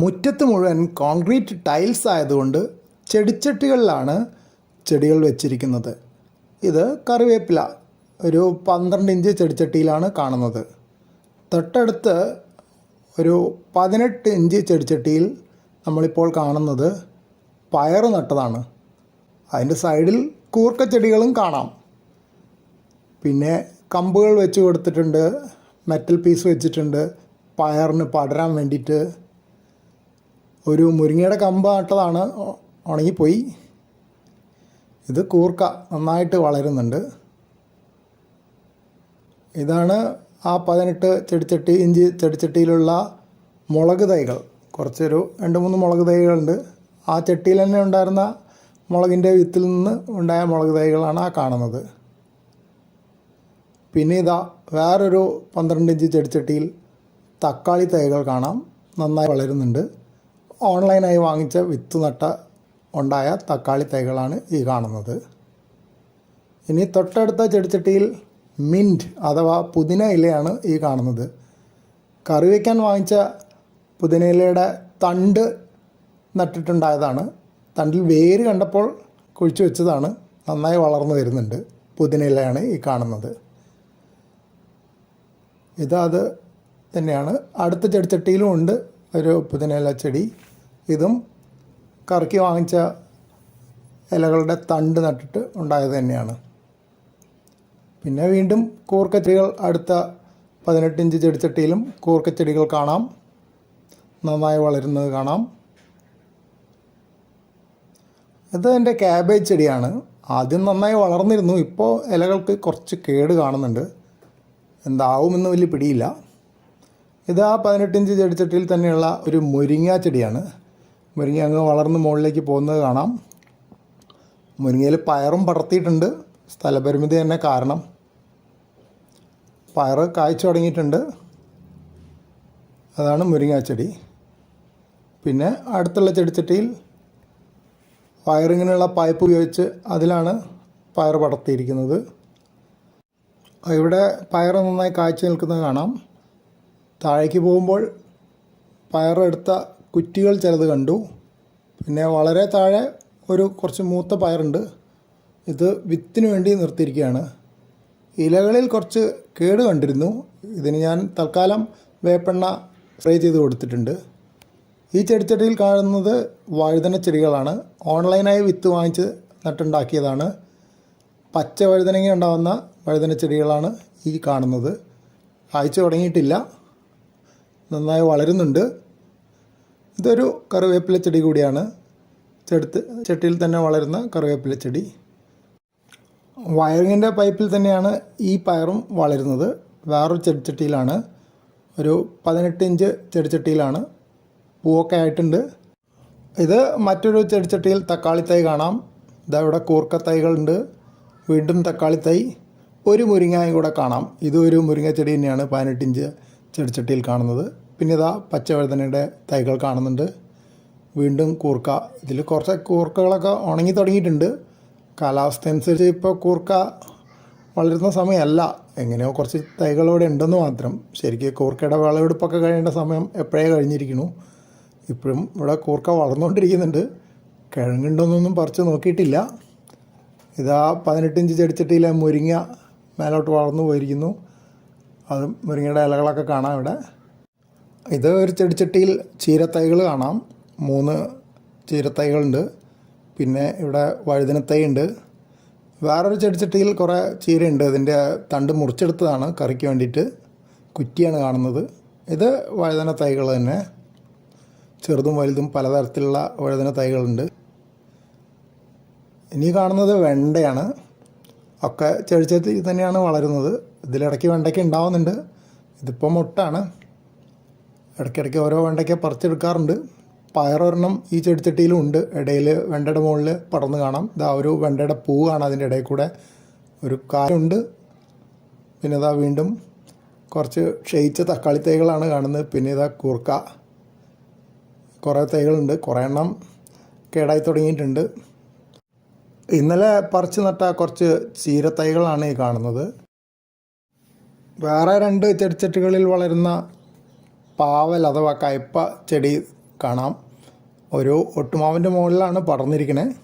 മുറ്റത്ത് മുഴുവൻ concrete tiles ആയതുകൊണ്ട് ചെടിച്ചട്ടികളിലാണ് ചെടികൾ വെച്ചിരിക്കുന്നത്. ഇത് കറിവേപ്പില ഒരു പന്ത്രണ്ട് ഇഞ്ച് ചെടിച്ചട്ടിയിലാണ് കാണുന്നത്. തൊട്ടടുത്ത് ഒരു പതിനെട്ട് ഇഞ്ച് ചെടിച്ചട്ടിയിൽ നമ്മളിപ്പോൾ കാണുന്നത് പയർ നട്ടതാണ്. അതിന്റെ സൈഡിൽ കൂർക്കച്ചെടികളും കാണാം. പിന്നെ കമ്പുകൾ വെച്ച് കൊടുത്തിട്ടുണ്ട് മെറ്റൽ പീസ് വെച്ചിട്ടുണ്ട് പയറിന് പടരാൻ വേണ്ടിയിട്ട് ഒരു മുരിങ്ങയുടെ കമ്പ് നട്ടതാണ് ഉണങ്ങിപ്പോയി. ഇത് കൂർക്ക നന്നായിട്ട് വളരുന്നുണ്ട്. ഇതാണ് ആ പതിനെട്ട് ചെടിച്ചട്ടി ഇഞ്ചി ചെടിച്ചട്ടിയിലുള്ള മുളക് തൈകൾ. കുറച്ചൊരു രണ്ട് മൂന്ന് മുളക് തൈകളുണ്ട്. ആ ചട്ടിയിൽ തന്നെ ഉണ്ടായിരുന്ന മുളകിന്റെ വിത്തിൽ നിന്ന് ഉണ്ടായ മുളക് തൈകളാണ് ആ കാണുന്നത്. പിന്നെ ഇതാ വേറൊരു പന്ത്രണ്ട് ഇഞ്ച് ചെടിച്ചട്ടിയിൽ തക്കാളി തൈകൾ കാണാം. നന്നായി വളരുന്നുണ്ട്. ഓൺലൈനായി വാങ്ങിച്ച വിത്ത് നട്ട ഉണ്ടായ തക്കാളി തൈകളാണ് ഈ കാണുന്നത്. ഇനി തൊട്ടടുത്ത ചെടിച്ചട്ടിയിൽ മിന്റ് അഥവാ പുതിന ഇലയാണ് ഈ കാണുന്നത്. കറി വയ്ക്കാൻ വാങ്ങിച്ച പുതിന ഇലയുടെ തണ്ട് നട്ടിട്ടുണ്ടായതാണ്. തണ്ടിൽ വേര് കണ്ടപ്പോൾ കുഴിച്ചു വെച്ചതാണ്. നന്നായി വളർന്നു വരുന്നുണ്ട് പുതിന ഇലയാണ് ഈ കാണുന്നത്. ഇത് തന്നെയാണ്. അടുത്ത ചെടിച്ചട്ടിയിലും ഉണ്ട്. ഒരു പുതിനയില ചെടി. ഇതും കറക്കി വാങ്ങിച്ച ഇലകളുടെ തണ്ട് നട്ടിട്ട് ഉണ്ടായത് തന്നെയാണ്. പിന്നെ വീണ്ടും കൂർക്കച്ചെടികൾ അടുത്ത പതിനെട്ടിഞ്ച് ചെടിച്ചട്ടിയിലും കൂർക്കച്ചെടികൾ കാണാം. നന്നായി വളരുന്നത് കാണാം. ഇത് എന്റെ ക്യാബേജ് ചെടിയാണ്. ആദ്യം നന്നായി വളർന്നിരുന്നു. ഇപ്പോൾ ഇലകൾക്ക് കുറച്ച് കേട് കാണുന്നുണ്ട്. എന്താവുമെന്ന് വലിയ പിടിയില്ല. ഇത് ആ പതിനെട്ട് ഇഞ്ച് ചെടിച്ചട്ടിയിൽ തന്നെയുള്ള ഒരു മുരിങ്ങ ചെടിയാണ്. മുരിങ്ങ അങ്ങ് വളർന്ന് മുകളിലേക്ക് പോകുന്നത് കാണാം. മുരിങ്ങയിൽ പയറും പടർത്തിയിട്ടുണ്ട്. സ്ഥലപരിമിതി തന്നെ കാരണം. പയറ് കായ്ച്ചു തുടങ്ങിയിട്ടുണ്ട്. അതാണ് മുരിങ്ങ ചെടി. പിന്നെ അടുത്തുള്ള ചെടിച്ചട്ടിയിൽ വയറിങ്ങിനുള്ള പൈപ്പ് ഉപയോഗിച്ച് അതിലാണ് പയർ പടർത്തിയിരിക്കുന്നത്. ഇവിടെ പയർ നന്നായി കാഴ്ച നിൽക്കുന്നത് കാണാം. താഴേക്ക് പോകുമ്പോൾ പയറെടുത്ത കുറ്റികൾ ചിലത് കണ്ടു. പിന്നെ വളരെ താഴെ ഒരു കുറച്ച് മൂത്ത പയറുണ്ട്. ഇത് വിത്തിന് വേണ്ടി നിർത്തിയിരിക്കുകയാണ്. ഇലകളിൽ കുറച്ച് കേട് കണ്ടിരുന്നു. ഇതിന് ഞാൻ തൽക്കാലം വേപ്പെണ്ണ സ്പ്രേ ചെയ്ത് കൊടുത്തിട്ടുണ്ട്. ഈ ചെടിച്ചട്ടിയിൽ കാണുന്നത് വഴുതന ചെടികളാണ്. ഓൺലൈനായി വിത്ത് വാങ്ങിച്ച് നട്ടുണ്ടാക്കിയതാണ്. പച്ച വഴുതനങ്ങ ഉണ്ടാകുന്ന വഴുതന ചെടികളാണ് ഈ കാണുന്നത്. കായ്ച്ചു തുടങ്ങിയിട്ടില്ല. നന്നായി വളരുന്നുണ്ട്. ഇതൊരു കറിവേപ്പില ചെടി കൂടിയാണ്. ചെടുത്ത് ചട്ടിയിൽ തന്നെ വളരുന്ന കറിവേപ്പില ചെടി. വയറിങ്ങിന്റെ പൈപ്പിൽ തന്നെയാണ് ഈ പയറും വളരുന്നത്. വേറൊരു ചെടിച്ചട്ടിയിലാണ് ഒരു പതിനെട്ട് ഇഞ്ച് ചെടിച്ചട്ടിയിലാണ് പൂവൊക്കെ ആയിട്ടുണ്ട്. ഇത് മറ്റൊരു ചെടിച്ചട്ടിയിൽ തക്കാളി തൈ കാണാം. ഇതാ ഇവിടെ കൂർക്ക തൈകളുണ്ട്. വീണ്ടും തക്കാളി തൈ. ഒരു മുരിങ്ങയും കൂടെ കാണാം. ഇതും ഒരു മുരിങ്ങ ചെടി തന്നെയാണ് പതിനെട്ട് ഇഞ്ച്. ചെടിച്ചട്ടിയിൽ കാണുന്നത്. പിന്നെ ഇതാ പച്ചവഴുതനയുടെ തൈകൾ കാണുന്നുണ്ട്. വീണ്ടും കൂർക്ക. ഇതിൽ കുറച്ച് കൂർക്കകളൊക്കെ ഉണങ്ങി തുടങ്ങിയിട്ടുണ്ട്. കാലാവസ്ഥ അനുസരിച്ച് ഇപ്പോൾ കൂർക്ക വളരുന്ന സമയമല്ല. എങ്ങനെയോ കുറച്ച് തൈകൾ ഇവിടെ ഉണ്ടെന്ന് മാത്രം. ശരിക്കും കൂർക്കയുടെ വിളവെടുപ്പൊക്കെ കഴിയേണ്ട സമയം എപ്പോഴേ കഴിഞ്ഞിരിക്കുന്നു. ഇപ്പോഴും ഇവിടെ കൂർക്ക വളർന്നുകൊണ്ടിരിക്കുന്നുണ്ട്. കിഴങ്ങുണ്ടോന്നൊന്നും പറിച്ച് നോക്കിയിട്ടില്ല. ഇതാ പതിനെട്ടിഞ്ച് ചെടിച്ചട്ടിയിലെ മുരിങ്ങ മേലോട്ട് വളർന്നു പോയിരിക്കുന്നു. അത് മുരിങ്ങയുടെ ഇലകളൊക്കെ കാണാം ഇവിടെ. ഇത് ഒരു ചെടിച്ചട്ടിയിൽ ചീരത്തൈകൾ കാണാം. മൂന്ന് ചീരത്തൈകളുണ്ട്. പിന്നെ ഇവിടെ വഴുതനത്തൈ ഉണ്ട് വേറൊരു ചെടിച്ചട്ടിയിൽ കുറേ ചീരയുണ്ട്. ഇതിന്റെ തണ്ട് മുറിച്ചെടുത്തതാണ് കറിക്ക് വേണ്ടിയിട്ട്. കുറ്റിയാണ് കാണുന്നത്. ഇത് വഴുതന തൈകൾ തന്നെ. ചെറുതും വലുതും പലതരത്തിലുള്ള വഴുതന തൈകളുണ്ട് ഇനി കാണുന്നത് വെണ്ടയാണ്. ഒക്കെ ചെടിച്ചട്ടി തന്നെയാണ് വളരുന്നത്. ഇതിലിടയ്ക്ക് വെണ്ടയ്ക്ക ഉണ്ടാവുന്നുണ്ട്. ഇതിപ്പോൾ മുട്ടാണ്. ഇടയ്ക്കിടയ്ക്ക് ഓരോ വെണ്ടയ്ക്ക പറിച്ചെടുക്കാറുണ്ട്. പയറൊരെണ്ണം ഈ ചെടിച്ചട്ടിയിലും ഉണ്ട് ഇടയിൽ വെണ്ടയുടെ മുകളിൽ പടർന്ന് കാണാം. ഇതാ ഒരു വെണ്ടയുടെ പൂ കാണാം അതിന്റെ ഇടയിൽ കൂടെ. ഒരു കാലുണ്ട് പിന്നെ ഇതാ വീണ്ടും കുറച്ച് ക്ഷയിച്ച തക്കാളി തൈകളാണ് കാണുന്നത്. പിന്നെ ഇതാ കൂർക്ക. കുറേ തൈകളുണ്ട്. കുറേ എണ്ണം കേടായി തുടങ്ങിയിട്ടുണ്ട്. ഇന്നലെ പറിച്ചു നട്ട കുറച്ച് ചീരത്തൈകളാണ് ഈ കാണുന്നത്. വേറെ രണ്ട് ചെടിച്ചട്ടികളിൽ വളരുന്ന പാവൽ അഥവാ കയ്പ ചെടി കാണാം. ഒരു ഒട്ടുമാവിന്റെ മുകളിലാണ് പടർന്നിരിക്കണേ.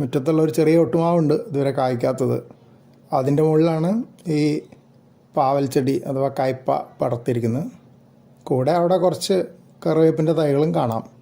മുറ്റത്തുള്ള ഒരു ചെറിയ ഒട്ടുമാവുണ്ട് ഇതുവരെ കായ്ക്കാത്തത്. അതിന്റെ മുകളിലാണ് ഈ പാവൽ ചെടി അഥവാ കയ്പ പടർത്തിയിരിക്കുന്നത് കൂടെ അവിടെ കുറച്ച് കറിവേപ്പിന്റെ തൈകളും കാണാം.